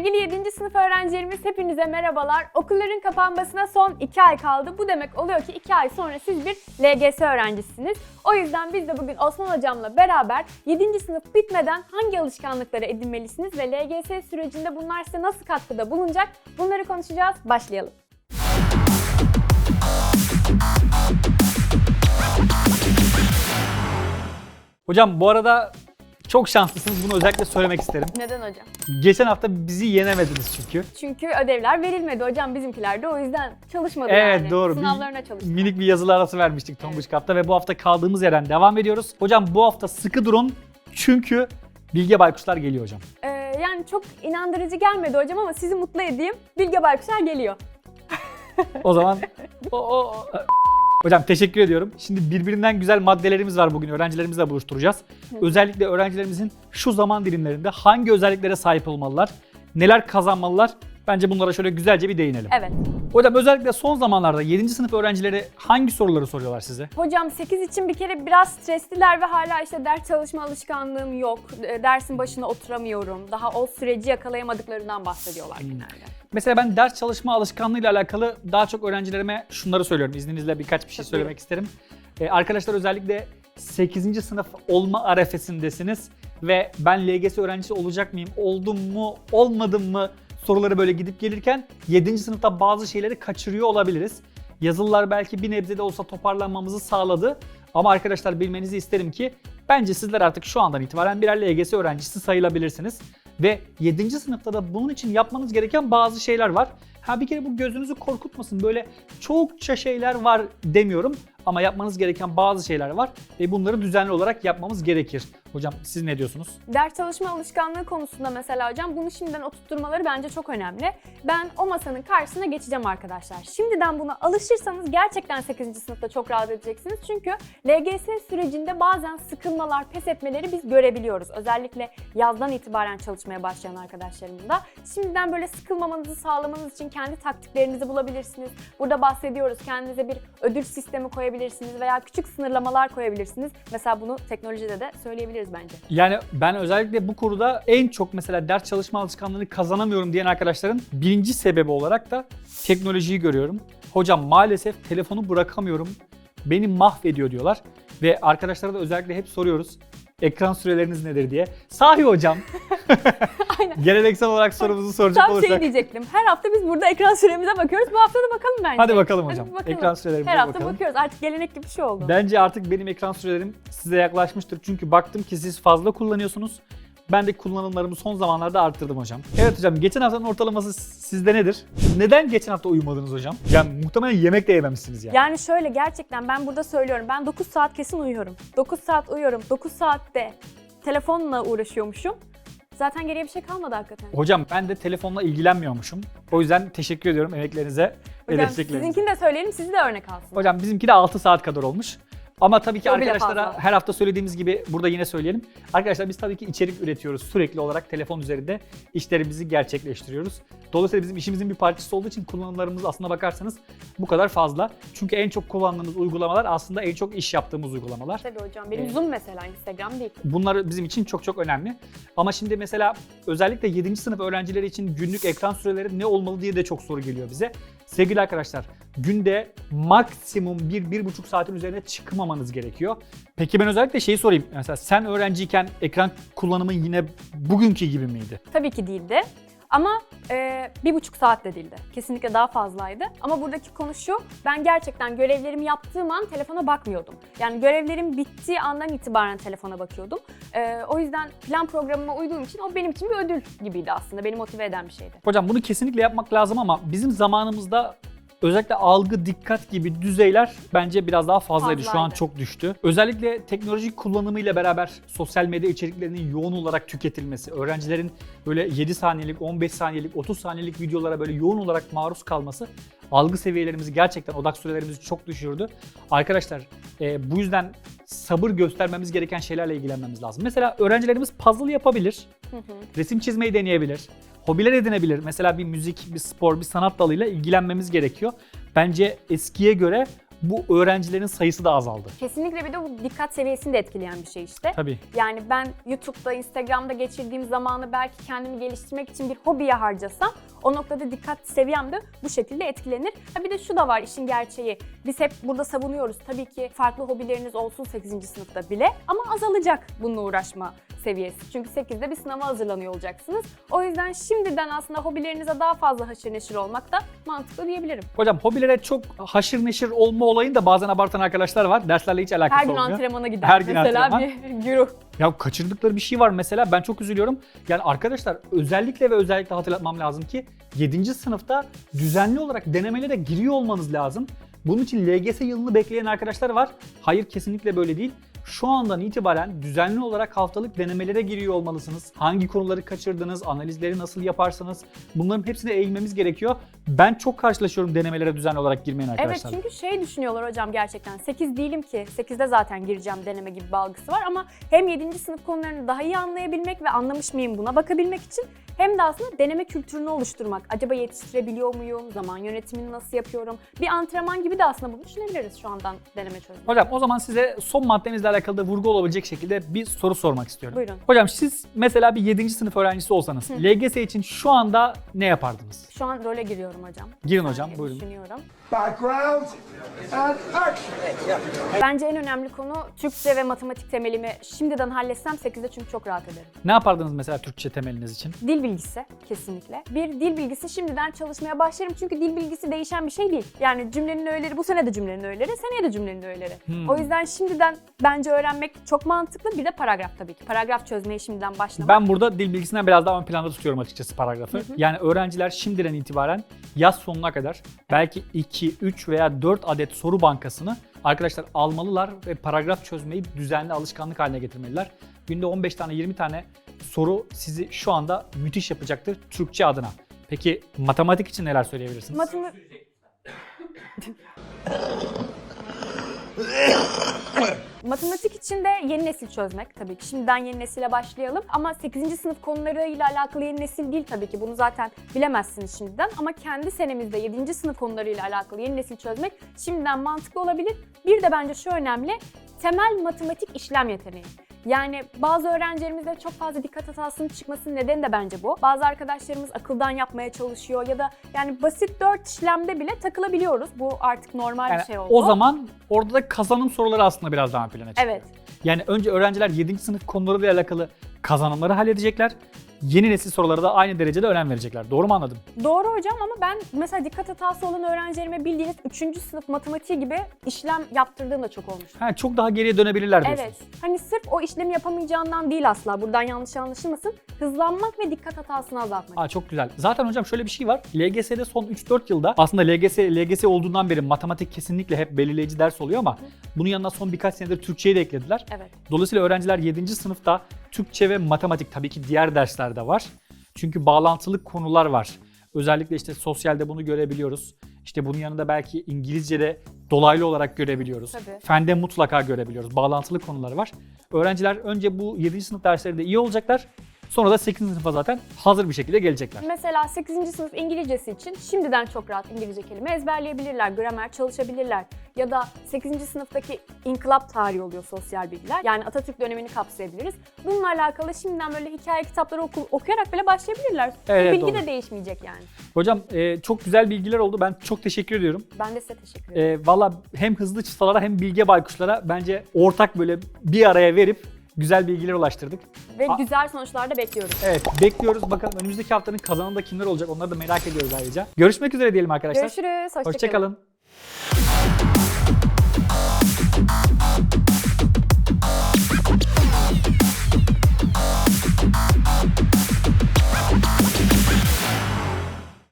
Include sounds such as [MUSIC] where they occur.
Sevgili 7. sınıf öğrencilerimiz hepinize merhabalar. Okulların kapanmasına son 2 ay kaldı. Bu demek oluyor ki 2 ay sonra siz bir LGS öğrencisiniz. O yüzden biz de bugün Osman hocamla beraber 7. sınıf bitmeden hangi alışkanlıkları edinmelisiniz ve LGS sürecinde bunlar size nasıl katkıda bulunacak? Bunları konuşacağız. Başlayalım. Hocam bu arada çok şanslısınız. Bunu özellikle söylemek isterim. Neden hocam? Geçen hafta bizi yenemediniz çünkü. Çünkü ödevler verilmedi hocam bizimkiler de o yüzden çalışmadı Evet yani. doğru. Sınavlarına çalıştı. Minik bir yazılı arası vermiştik Tonguç Kap'ta ve bu hafta kaldığımız yerden devam ediyoruz. Hocam bu hafta sıkı durun çünkü Bilge Baykuşlar geliyor hocam. Ee, yani çok inandırıcı gelmedi hocam ama sizi mutlu edeyim. Bilge Baykuşlar geliyor. O zaman o, o- o- Hocam teşekkür ediyorum. Şimdi birbirinden güzel maddelerimiz var bugün. Öğrencilerimizle buluşturacağız. Özellikle öğrencilerimizin şu zaman dilimlerinde hangi özelliklere sahip olmalılar, neler kazanmalılar? Bence bunlara şöyle güzelce bir değinelim. Evet. Hocam özellikle son zamanlarda 7. sınıf öğrencileri hangi soruları soruyorlar size? Hocam 8 için bir kere biraz stresliler ve hala işte ders çalışma alışkanlığım yok. Dersin başına oturamıyorum. Daha o süreci yakalayamadıklarından bahsediyorlar genelde. Mesela ben ders çalışma alışkanlığıyla alakalı daha çok öğrencilerime şunları söylüyorum. İzninizle birkaç bir şey söylemek isterim. Ee, arkadaşlar özellikle 8. sınıf olma arefesindesiniz ve ben LGS öğrencisi olacak mıyım, oldum mu, olmadım mı soruları böyle gidip gelirken 7. sınıfta bazı şeyleri kaçırıyor olabiliriz. Yazılılar belki bir nebze de olsa toparlanmamızı sağladı. Ama arkadaşlar bilmenizi isterim ki bence sizler artık şu andan itibaren birer LGS öğrencisi sayılabilirsiniz. Ve 7. sınıfta da bunun için yapmanız gereken bazı şeyler var. Ha bir kere bu gözünüzü korkutmasın. Böyle çokça şeyler var demiyorum ama yapmanız gereken bazı şeyler var ve bunları düzenli olarak yapmamız gerekir. Hocam siz ne diyorsunuz? Ders çalışma alışkanlığı konusunda mesela hocam bunu şimdiden oturtturmaları bence çok önemli. Ben o masanın karşısına geçeceğim arkadaşlar. Şimdiden buna alışırsanız gerçekten 8. sınıfta çok rahat edeceksiniz. Çünkü LGS sürecinde bazen sıkılmalar, pes etmeleri biz görebiliyoruz. Özellikle yazdan itibaren çalışmaya başlayan arkadaşlarımızda. Şimdiden böyle sıkılmamanızı sağlamanız için kendi taktiklerinizi bulabilirsiniz. Burada bahsediyoruz. Kendinize bir ödül sistemi koyabilirsiniz veya küçük sınırlamalar koyabilirsiniz. Mesela bunu teknolojide de söyleyebiliriz bence. Yani ben özellikle bu konuda en çok mesela ders çalışma alışkanlığını kazanamıyorum diyen arkadaşların birinci sebebi olarak da teknolojiyi görüyorum. Hocam maalesef telefonu bırakamıyorum. Beni mahvediyor diyorlar. Ve arkadaşlara da özellikle hep soruyoruz. Ekran süreleriniz nedir diye. Sahi hocam. [LAUGHS] Aynen. Geleneksel olarak sorumuzu soracak Tam olursak. şey diyecektim. Her hafta biz burada ekran süremize bakıyoruz. Bu hafta da bakalım bence. Hadi bakalım hocam. bir bakalım. Ekran sürelerimize Her hafta bakalım. bakıyoruz. Artık gelenek gibi bir şey oldu. Bence artık benim ekran sürelerim size yaklaşmıştır. Çünkü baktım ki siz fazla kullanıyorsunuz. Ben de kullanımlarımı son zamanlarda arttırdım hocam. Evet hocam geçen haftanın ortalaması sizde nedir? Neden geçen hafta uyumadınız hocam? Yani muhtemelen yemek de yememişsiniz yani. Yani şöyle gerçekten ben burada söylüyorum. Ben 9 saat kesin uyuyorum. 9 saat uyuyorum. 9 saatte telefonla uğraşıyormuşum. Zaten geriye bir şey kalmadı hakikaten. Hocam ben de telefonla ilgilenmiyormuşum. O yüzden teşekkür ediyorum emeklerinize ve Hocam desteklerinize. sizinkini de söyleyelim, sizi de örnek alsın. Hocam bizimki de 6 saat kadar olmuş. Ama tabii ki O bile arkadaşlara fazla. her hafta söylediğimiz gibi burada yine söyleyelim. Arkadaşlar biz tabii ki içerik üretiyoruz. Sürekli olarak telefon üzerinde işlerimizi gerçekleştiriyoruz. Dolayısıyla bizim işimizin bir parçası olduğu için kullanımlarımız aslına bakarsanız bu kadar fazla. Çünkü en çok kullandığımız uygulamalar aslında en çok iş yaptığımız uygulamalar. Tabii hocam. Benim Evet. Zoom mesela Instagram değil. Bunlar bizim için çok çok önemli. Ama şimdi mesela özellikle 7. sınıf öğrencileri için günlük ekran süreleri ne olmalı diye de çok soru geliyor bize. Sevgili arkadaşlar günde maksimum 1-1,5 saatin üzerine çıkmamanız gerekiyor. Peki ben özellikle şeyi sorayım. Mesela sen öğrenciyken ekran kullanımın yine bugünkü gibi miydi? Tabii ki değildi. Ama e, bir buçuk saat de değildi. Kesinlikle daha fazlaydı. Ama buradaki konu şu, ben gerçekten görevlerimi yaptığım an telefona bakmıyordum. Yani görevlerim bittiği andan itibaren telefona bakıyordum. E, o yüzden plan programıma uyduğum için o benim için bir ödül gibiydi aslında. Beni motive eden bir şeydi. Hocam bunu kesinlikle yapmak lazım ama bizim zamanımızda özellikle algı, dikkat gibi düzeyler bence biraz daha fazlaydı. Şu an Fazlaydı. çok düştü. Özellikle teknolojik kullanımıyla beraber sosyal medya içeriklerinin yoğun olarak tüketilmesi, öğrencilerin böyle 7 saniyelik, 15 saniyelik, 30 saniyelik videolara böyle yoğun olarak maruz kalması algı seviyelerimizi gerçekten odak sürelerimizi çok düşürdü. Arkadaşlar e, bu yüzden sabır göstermemiz gereken şeylerle ilgilenmemiz lazım. Mesela öğrencilerimiz puzzle yapabilir resim çizmeyi deneyebilir. Hobiler edinebilir. Mesela bir müzik, bir spor, bir sanat dalıyla ilgilenmemiz gerekiyor. Bence eskiye göre bu öğrencilerin sayısı da azaldı. Kesinlikle bir de bu dikkat seviyesini de etkileyen bir şey işte. Tabii. Yani ben YouTube'da, Instagram'da geçirdiğim zamanı belki kendimi geliştirmek için bir hobiye harcasam o noktada dikkat seviyem de bu şekilde etkilenir. Ha bir de şu da var işin gerçeği. Biz hep burada savunuyoruz. Tabii ki farklı hobileriniz olsun 8. sınıfta bile ama azalacak bununla uğraşma seviyesi. Çünkü 8'de bir sınava hazırlanıyor olacaksınız. O yüzden şimdiden aslında hobilerinize daha fazla haşır neşir olmak da mantıklı diyebilirim. Hocam hobilere çok haşır neşir olma olayını da bazen abartan arkadaşlar var. Derslerle hiç alakası Her gün olmuyor. antrenmana gider. Her gün Mesela antrenman. bir güruh. Ya kaçırdıkları bir şey var mesela ben çok üzülüyorum. Yani arkadaşlar özellikle ve özellikle hatırlatmam lazım ki 7. sınıfta düzenli olarak denemelere giriyor olmanız lazım. Bunun için LGS yılını bekleyen arkadaşlar var. Hayır kesinlikle böyle değil. Şu andan itibaren düzenli olarak haftalık denemelere giriyor olmalısınız. Hangi konuları kaçırdınız, analizleri nasıl yaparsınız bunların hepsine eğilmemiz gerekiyor. Ben çok karşılaşıyorum denemelere düzenli olarak girmeyen Evet arkadaşlar. çünkü şey düşünüyorlar hocam gerçekten 8 değilim ki 8'de zaten gireceğim deneme gibi bir algısı var ama hem 7. sınıf konularını daha iyi anlayabilmek ve anlamış mıyım buna bakabilmek için hem de aslında deneme kültürünü oluşturmak. Acaba yetiştirebiliyor muyum? Zaman yönetimini nasıl yapıyorum? Bir antrenman gibi de aslında bunu düşünebiliriz şu andan deneme çözmek. Hocam o zaman size son maddemizle alakalı da vurgu olabilecek şekilde bir soru sormak istiyorum. Buyurun. Hocam siz mesela bir 7. sınıf öğrencisi olsanız LGS için şu anda ne yapardınız? Şu an role giriyorum hocam. Girin hocam, saniye buyurun. Düşünüyorum. Background and action. Bence en önemli konu Türkçe ve matematik temelimi şimdiden halletsem 8'de çünkü çok rahat ederim. Ne yapardınız mesela Türkçe temeliniz için? Dil bilgisi kesinlikle. Bir dil bilgisi şimdiden çalışmaya başlarım çünkü dil bilgisi değişen bir şey değil. Yani cümlenin öğeleri bu sene de cümlenin öğeleri, seneye de cümlenin öğeleri. Hmm. O yüzden şimdiden bence öğrenmek çok mantıklı. Bir de paragraf tabii ki. Paragraf çözmeye şimdiden başlamak. Ben burada dil bilgisinden biraz daha ön planda tutuyorum açıkçası paragrafı. Yani öğrenciler şimdiden itibaren yaz sonuna kadar belki 2, 3 veya 4 adet soru bankasını arkadaşlar almalılar ve paragraf çözmeyi düzenli alışkanlık haline getirmeliler. Günde 15 tane 20 tane soru sizi şu anda müthiş yapacaktır Türkçe adına. Peki matematik için neler söyleyebilirsiniz? Matemi- Matematik için de yeni nesil çözmek tabii ki. Şimdiden yeni nesile başlayalım. Ama 8. sınıf konularıyla alakalı yeni nesil değil tabii ki. Bunu zaten bilemezsiniz şimdiden. Ama kendi senemizde 7. sınıf konularıyla alakalı yeni nesil çözmek şimdiden mantıklı olabilir. Bir de bence şu önemli. Temel matematik işlem yeteneği. Yani bazı öğrencilerimizde çok fazla dikkat hatasının çıkmasının nedeni de bence bu. Bazı arkadaşlarımız akıldan yapmaya çalışıyor ya da yani basit 4 işlemde bile takılabiliyoruz. Bu artık normal Yani bir şey oldu. o zaman orada da kazanım soruları aslında biraz daha plana çıkıyor. Evet. Yani önce öğrenciler 7. sınıf konularıyla alakalı kazanımları halledecekler. Yeni nesil sorulara da aynı derecede önem verecekler. Doğru mu anladım? Doğru hocam ama ben mesela dikkat hatası olan öğrencilerime bildiğiniz 3. sınıf matematiği gibi işlem yaptırdığım da çok olmuştu. Ha, çok daha geriye dönebilirler diyorsunuz. Evet. Hani sırf o işlemi yapamayacağından değil asla. Buradan yanlış anlaşılmasın. Hızlanmak ve dikkat hatasını azaltmak. Aa, çok güzel. Zaten hocam şöyle bir şey var. LGS'de son 3-4 yılda aslında LGS LGS olduğundan beri matematik kesinlikle hep belirleyici ders oluyor ama bunun yanına son birkaç senedir Türkçeyi de eklediler. Evet. Dolayısıyla öğrenciler 7. sınıfta Türkçe ve matematik tabii ki diğer derslerde de var. Çünkü bağlantılı konular var. Özellikle işte sosyalde bunu görebiliyoruz. İşte bunun yanında belki İngilizce'de dolaylı olarak görebiliyoruz. Tabii. Fende mutlaka görebiliyoruz. Bağlantılı konular var. Öğrenciler önce bu 7. sınıf derslerinde iyi olacaklar. Sonra da 8. sınıfa zaten hazır bir şekilde gelecekler. Mesela 8. sınıf İngilizcesi için şimdiden çok rahat İngilizce kelime ezberleyebilirler, gramer çalışabilirler. Ya da 8. sınıftaki inkılap tarihi oluyor sosyal bilgiler. Yani Atatürk dönemini kapsayabiliriz. Bununla alakalı şimdiden böyle hikaye kitapları oku- okuyarak bile başlayabilirler. Evet, Bu bilgi doğru. de değişmeyecek yani. Hocam e, çok güzel bilgiler oldu. Ben çok teşekkür ediyorum. Ben de size teşekkür ederim. E, Valla hem hızlı çıtalara hem bilge baykuşlara bence ortak böyle bir araya verip güzel bilgiler ulaştırdık. Ve a- güzel sonuçlar da bekliyoruz. Evet bekliyoruz. Bakalım önümüzdeki haftanın kazananı da kimler olacak onları da merak ediyoruz ayrıca. Görüşmek üzere diyelim arkadaşlar. Görüşürüz. Hoşçakalın. Hoşçakalın.